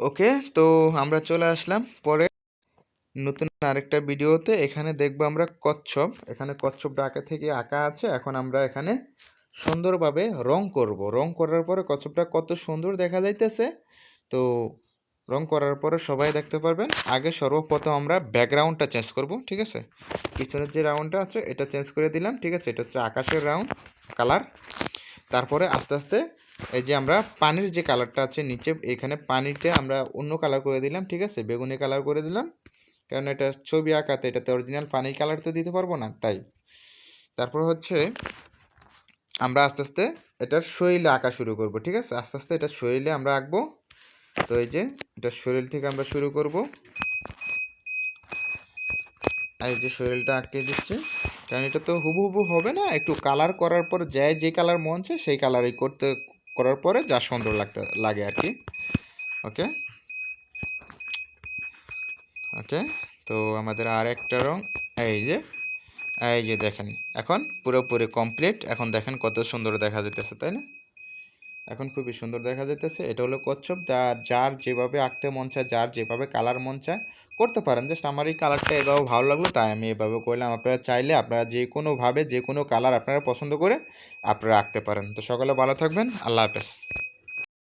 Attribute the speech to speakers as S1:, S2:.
S1: ওকে, তো আমরা চলে আসলাম পরে নতুন আরেকটা ভিডিওতে। এখানে দেখব আমরা কচ্ছপ। এখানে কচ্ছপটা আঁকা থেকে আঁকা আছে। এখন আমরা এখানে সুন্দরভাবে রং করব। রং করার পরে কচ্ছপটা কত সুন্দর দেখা যাইতেছে। তো রং করার পরে সবাই দেখতে পারবেন। আগে সর্বপ্রথম আমরা ব্যাকগ্রাউন্ডটা চেঞ্জ করব, ঠিক আছে? পিছনের যে রাউন্ডটা আছে, এটা চেঞ্জ করে দিলাম, ঠিক আছে? এটা হচ্ছে আকাশের রাউন্ড, কালার। তারপরে আস্তে আস্তে এই যে আমরা পানির যে কালারটা আছে নিচে, এখানে পানিতে আমরা অন্য কালার করে দিলাম, ঠিক আছে? বেগুনি কালার করে দিলাম। কারণ এটা ছবি আঁকাতে, এটাতে অরিজিনাল পানির কালার তো দিতে পারব না, তাই। তারপর হচ্ছে আমরা আস্তে আস্তে এটার শরীরে আঁকা শুরু করব, ঠিক আছে? আস্তে আস্তে এটা শরীরে আমরা আঁকবো। তো এই যে এটা শরীর থেকে আমরা শুরু করব। এই যে শরীরটা আঁকিয়ে দিচ্ছি। কারণ এটা তো হুবহু হবে না, একটু কালার করার পর যায় যে কালার মন চায়, সেই কালারই করতে করার পরে যা সুন্দর লাগতে, লাগে আর কি। ওকে? ওকে? তো আমাদের আর একটা রং, এই যে এই যে দেখেন, এখন পুরোপুরি কমপ্লিট এখন দেখেন কত সুন্দর দেখা যেতেছে তাই না? এখন খুবই সুন্দর দেখা যেতেছে এটা হলো কচ্ছপ, যার যার যেভাবে আঁকতে মন চায়, যার যেভাবে কালার মন চায়, করতে পারেন। জাস্ট আমার এই কালারটা এভাবে ভালো লাগল, তাই আমি এভাবে করলাম। আপনারা চাইলে আপনারা যে কোনোভাবে যে কোনো কালার আপনারা পছন্দ করে আপনারা আঁকতে পারেন। তো সকলে ভালো থাকবেন। আল্লাহ হাফেজ।